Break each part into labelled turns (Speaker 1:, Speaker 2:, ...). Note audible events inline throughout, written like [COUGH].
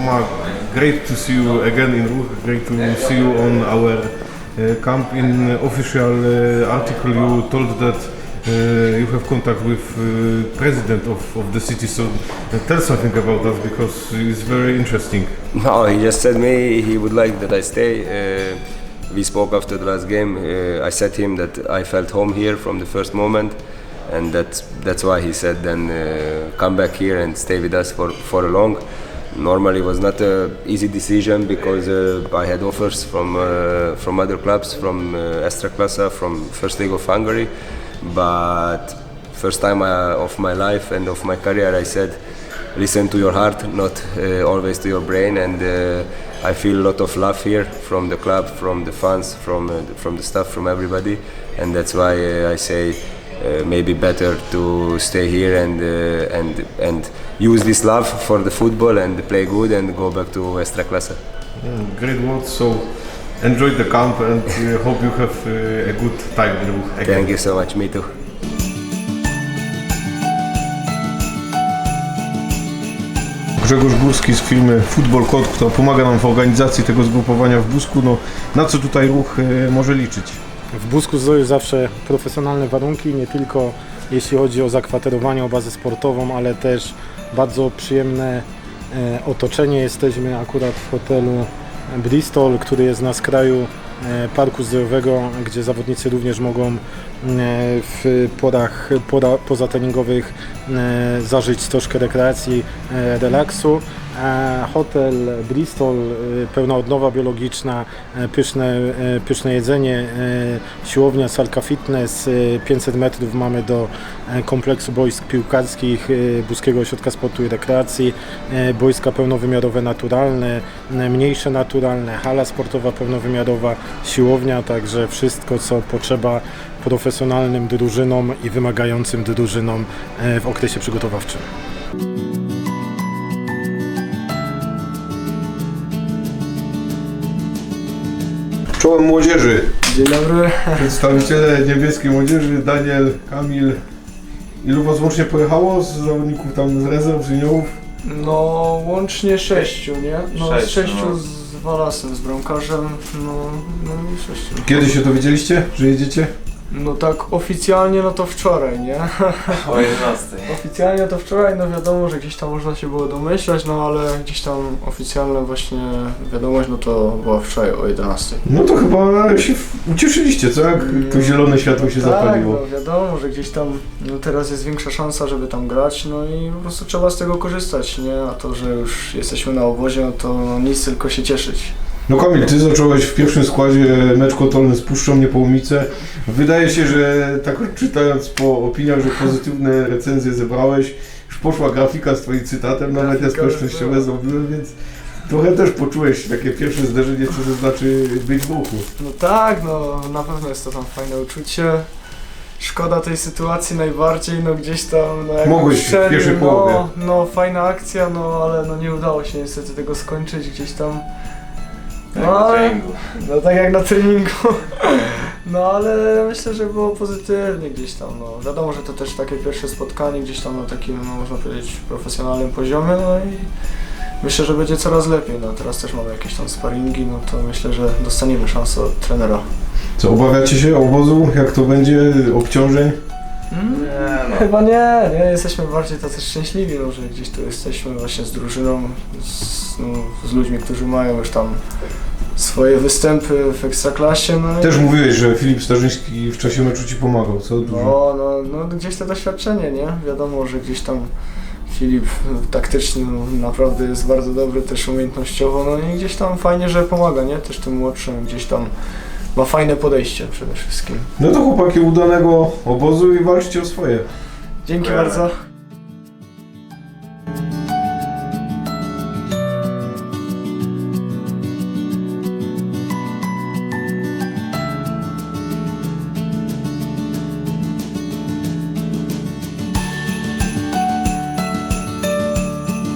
Speaker 1: Great to see you again in Ruch. Great to see you on our uh, camp. In official uh, article, you told that uh, you have contact with uh, president of, of the city. So uh, tell something about that because it's very interesting. [LAUGHS]
Speaker 2: No, he just said me he would like that I stay. Uh, we spoke after the last game. Uh, I said him that I felt home here from the first moment, and that's that's why he said then uh, come back here and stay with us for for a long. Normally, it was not an easy decision because uh, I had offers from uh, from other clubs, from uh, Estraklasa, from First League of Hungary, but first time uh, of my life and of my career, I said listen to your heart, not uh, always to your brain. And uh, I feel a lot of love here from the club, from the fans, from from the staff, from everybody, and that's why I say uh, maybe better to stay here and uh, and and use this love for the football and play good and go back to Extraclasa.
Speaker 1: Mm, great words. So enjoy the camp and uh, hope you have uh, a good time again.
Speaker 2: Thank you so much. Me too.
Speaker 1: Grzegorz Górski z firmy Football Code, która pomaga nam w organizacji tego zgrupowania w Busku. No, na co tutaj ruch e, może liczyć?
Speaker 3: W Busku Zdroju zawsze profesjonalne warunki, nie tylko jeśli chodzi o zakwaterowanie, o bazę sportową, ale też bardzo przyjemne e, otoczenie. Jesteśmy akurat w hotelu Bristol, który jest na skraju e, parku zdrojowego, gdzie zawodnicy również mogą e, w porach pora, pozatreningowych zażyć troszkę rekreacji, relaksu. Hotel Bristol, e, pełna odnowa biologiczna, e, pyszne, e, pyszne jedzenie, siłownia Salka Fitness, e, 500 metrów mamy do kompleksu boisk piłkarskich, Buskiego Ośrodka Sportu i Rekreacji, boiska pełnowymiarowe naturalne, mniejsze naturalne, hala sportowa pełnowymiarowa, siłownia, także wszystko co potrzeba profesjonalnym drużynom i wymagającym drużynom w okresie przygotowawczym.
Speaker 1: Czołem młodzieży.
Speaker 4: Dzień dobry.
Speaker 1: Przedstawiciele niebieskiej młodzieży, Daniel, Kamil. Ilu was łącznie pojechało z zawodników tam z rezerw, z juniorów?
Speaker 4: No łącznie sześciu, nie? No
Speaker 5: Sześć,
Speaker 4: z sześciu
Speaker 5: no.
Speaker 4: z Walasem, z bramkarzem, no, no i sześciu.
Speaker 1: Kiedy się dowiedzieliście, że jedziecie?
Speaker 4: No tak oficjalnie no to wczoraj, nie?
Speaker 5: O 11.
Speaker 4: Oficjalnie to wczoraj, no wiadomo, że gdzieś tam można się było domyślać, no ale gdzieś tam oficjalna właśnie wiadomość, no to była wczoraj o 11.
Speaker 1: No to chyba się ucieszyliście, co? Jak to zielone światło się
Speaker 4: tak,
Speaker 1: zapaliło.
Speaker 4: no wiadomo, że gdzieś tam no teraz jest większa szansa, żeby tam grać, no i po prostu trzeba z tego korzystać, nie? A to, że już jesteśmy na obozie, no to nic tylko się cieszyć.
Speaker 1: No Kamil, ty zacząłeś w pierwszym składzie mecz kontrolny z Puszczą Niepołomice. Wydaje się, że tak czytając po opiniach, że pozytywne recenzje zebrałeś, już poszła grafika z twoim cytatem, nawet ja społecznościowe zrobiłem, więc trochę też poczułeś takie pierwsze zderzenie, co to znaczy być w ruchu.
Speaker 4: No tak, no na pewno jest to tam fajne uczucie. Szkoda tej sytuacji najbardziej, no gdzieś tam, no jak
Speaker 1: Mogłeś w
Speaker 4: strzelił,
Speaker 1: pierwszej połowie.
Speaker 4: no, no fajna akcja, no ale no nie udało się niestety tego skończyć gdzieś tam.
Speaker 5: Tak,
Speaker 4: No. No tak jak na treningu. [LAUGHS] No ale myślę, że było pozytywnie gdzieś tam, no wiadomo, że to też takie pierwsze spotkanie gdzieś tam na takim, no można powiedzieć, profesjonalnym poziomie, no i myślę, że będzie coraz lepiej, no teraz też mamy jakieś tam sparingi, no to myślę, że dostaniemy szansę od trenera.
Speaker 1: Co, obawiacie się obozu? Jak to będzie? Obciążeń?
Speaker 5: Nie no.
Speaker 4: Chyba nie, nie, jesteśmy bardziej tacy szczęśliwi, no, że gdzieś tu jesteśmy właśnie z drużyną, z, no, z ludźmi, którzy mają już tam swoje występy w Ekstraklasie, no i-
Speaker 1: Też mówiłeś, że Filip Starzyński w czasie meczu ci pomagał, co? Dużo.
Speaker 4: No, no, no gdzieś to doświadczenie, nie? Wiadomo, że gdzieś tam Filip taktycznie no, naprawdę jest bardzo dobry, też umiejętnościowo, no i gdzieś tam fajnie, że pomaga, nie? Też tym młodszym gdzieś tam ma fajne podejście przede wszystkim.
Speaker 1: No to chłopaki udanego obozu i walczcie o swoje.
Speaker 4: Dzięki bardzo.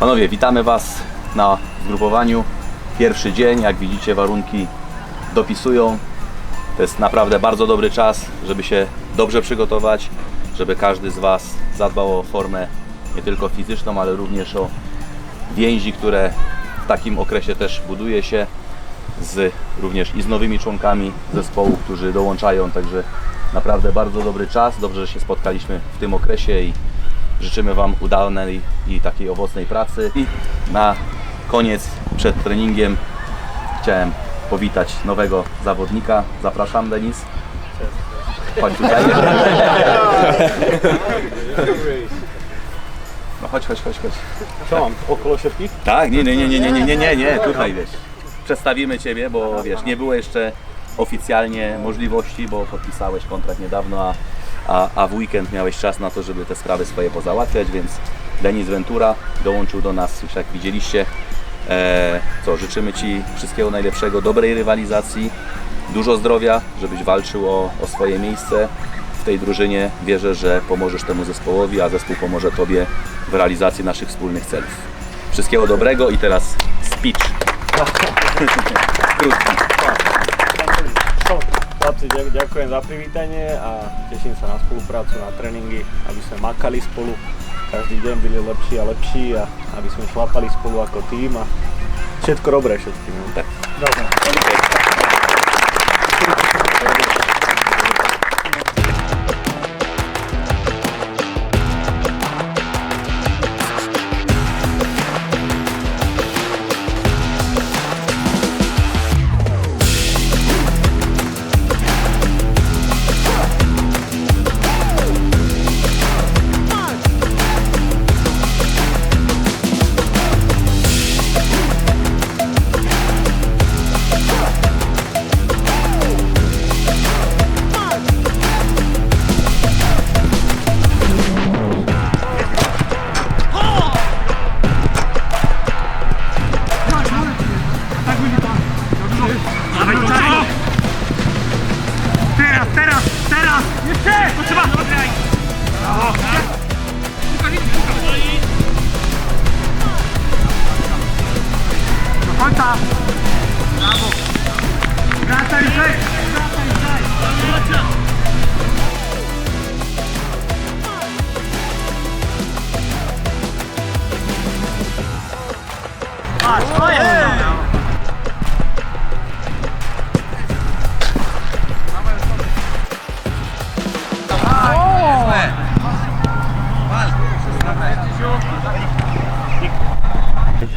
Speaker 6: Panowie, witamy Was na zgrupowaniu. Pierwszy dzień, jak widzicie, warunki dopisują. To jest naprawdę bardzo dobry czas, żeby się dobrze przygotować, żeby każdy z Was zadbał o formę nie tylko fizyczną, ale również o więzi, które w takim okresie też buduje się z również i z nowymi członkami zespołu, którzy dołączają, także naprawdę bardzo dobry czas. Dobrze, że się spotkaliśmy w tym okresie i Życzymy Wam udanej i takiej owocnej pracy. I na koniec, przed treningiem, chciałem powitać nowego zawodnika. Zapraszam, Denis. Chodź tutaj. No chodź, chodź, chodź, chodź.
Speaker 3: Co mam, okolo siatki?
Speaker 6: Tak, nie, nie, nie, nie, nie, nie, nie, nie, nie, tutaj wiesz. Przedstawimy Ciebie, bo wiesz, nie było jeszcze oficjalnie możliwości, bo podpisałeś kontrakt niedawno, a, a, a w weekend miałeś czas na to, żeby te sprawy swoje pozałatwiać, więc Denis Ventura dołączył do nas, już jak widzieliście. E, co, życzymy Ci wszystkiego najlepszego, dobrej rywalizacji, dużo zdrowia, żebyś walczył o, o swoje miejsce w tej drużynie. Wierzę, że pomożesz temu zespołowi, a zespół pomoże Tobie w realizacji naszych wspólnych celów. Wszystkiego dobrego i teraz speech. [LAUGHS] Krótki.
Speaker 7: Chlapci, ďak- ďakujem za privítanie a teším sa na spoluprácu, na tréningy, aby sme makali spolu, každý deň byli lepší a lepší a aby sme šlapali spolu ako tým a všetko dobré všetkým. no.
Speaker 6: Tak.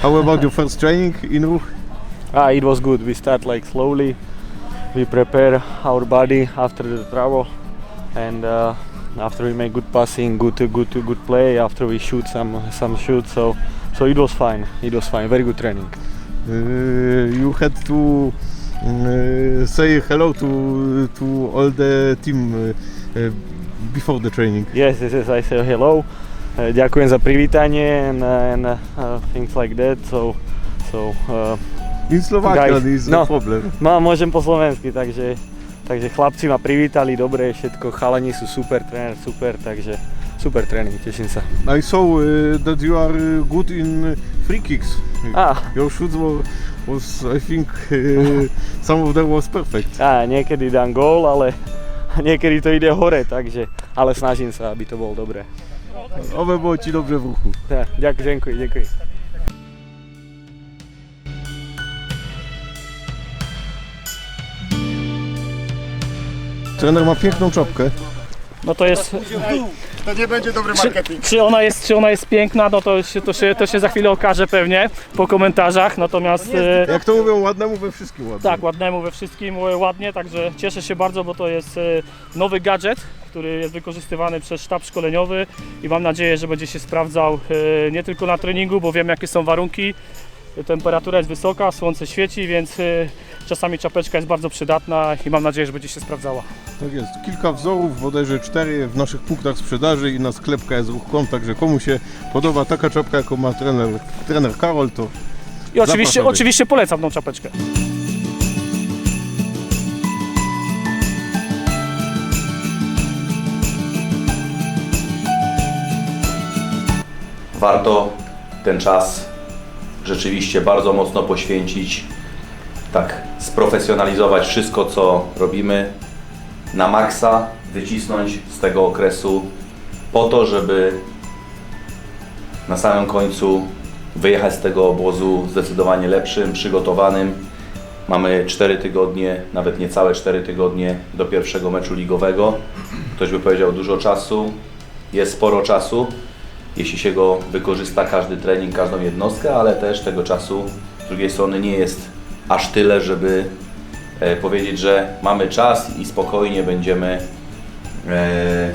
Speaker 1: How about your first training in Ruch?
Speaker 7: Ah, it was good. We start like slowly. We prepare our body after the travel, and uh, after we make good passing, good good good play. After we shoot some some shoot, so so it was fine. It was fine. Very good training.
Speaker 1: Uh, you had to uh, say hello to to all the team uh, uh, before the training.
Speaker 7: Yes, yes, yes. I say hello. Uh, ďakujem za privítanie and, and uh, things like that. So so. Uh,
Speaker 1: In Slovakian
Speaker 7: Guys,
Speaker 1: no problem.
Speaker 7: No môžem po slovensky, takže, takže chlapci ma privítali, dobre všetko, chalani sú super, tréner super, takže super tréning, teším sa.
Speaker 1: I saw uh, that you are good in free kicks.
Speaker 7: Á,
Speaker 1: Your shoot was, was I think, uh, [LAUGHS] some of them was perfect.
Speaker 7: á, niekedy dám gól, ale [LAUGHS] niekedy to ide hore, takže, ale snažím sa, aby to bolo dobré.
Speaker 1: Oby było Ci dobrze w ruchu.
Speaker 7: Tak, ďakujem, ďakujem.
Speaker 1: Trener ma piękną czapkę.
Speaker 8: no to jest...
Speaker 3: To nie będzie dobry
Speaker 8: Czy, czy, ona jest, czy ona jest piękna, no to się, to, się, to się za chwilę okaże pewnie po komentarzach, natomiast... e,
Speaker 1: Jak to mówią, ładnemu we wszystkim ładnie.
Speaker 8: Tak, ładnemu we wszystkim, e, ładnie, także cieszę się bardzo, bo to jest e, nowy gadżet, który jest wykorzystywany przez sztab szkoleniowy i mam nadzieję, że będzie się sprawdzał e, nie tylko na treningu, bo wiem jakie są warunki. Temperatura jest wysoka, słońce świeci, więc e, czasami czapeczka jest bardzo przydatna i mam nadzieję, że będzie się sprawdzała.
Speaker 1: Tak jest. Kilka wzorów, bodajże cztery w naszych punktach sprzedaży i na sklepka jest ruch.com, także komu się podoba taka czapka, jaką ma trener, trener Karol, to
Speaker 8: I oczywiście,
Speaker 1: Zapraszamy.
Speaker 8: oczywiście polecam tą czapeczkę.
Speaker 6: Warto ten czas rzeczywiście bardzo mocno poświęcić, tak sprofesjonalizować wszystko, co robimy na maksa, wycisnąć z tego okresu po to, żeby na samym końcu wyjechać z tego obozu zdecydowanie lepszym, przygotowanym. Mamy 4 tygodnie, nawet niecałe 4 tygodnie do pierwszego meczu ligowego. Ktoś by powiedział dużo czasu, jest sporo czasu, jeśli się go wykorzysta każdy trening, każdą jednostkę, ale też tego czasu z drugiej strony nie jest aż tyle, żeby e, powiedzieć, że mamy czas i spokojnie będziemy e,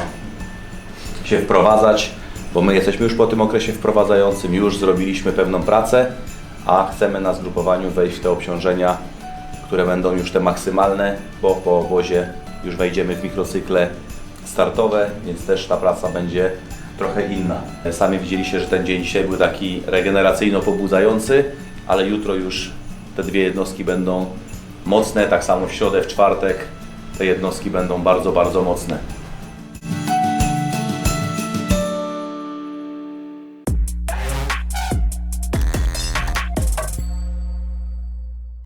Speaker 6: się wprowadzać, bo my jesteśmy już po tym okresie wprowadzającym, już zrobiliśmy pewną pracę, a chcemy na zgrupowaniu wejść w te obciążenia, które będą już te maksymalne, bo po obozie już wejdziemy w mikrocykle startowe, więc też ta praca będzie trochę inna. Sami widzieliście, że ten dzień dzisiaj był taki regeneracyjno pobudzający, ale jutro już te dwie jednostki będą mocne, tak samo w środę, w czwartek te jednostki będą bardzo, bardzo mocne.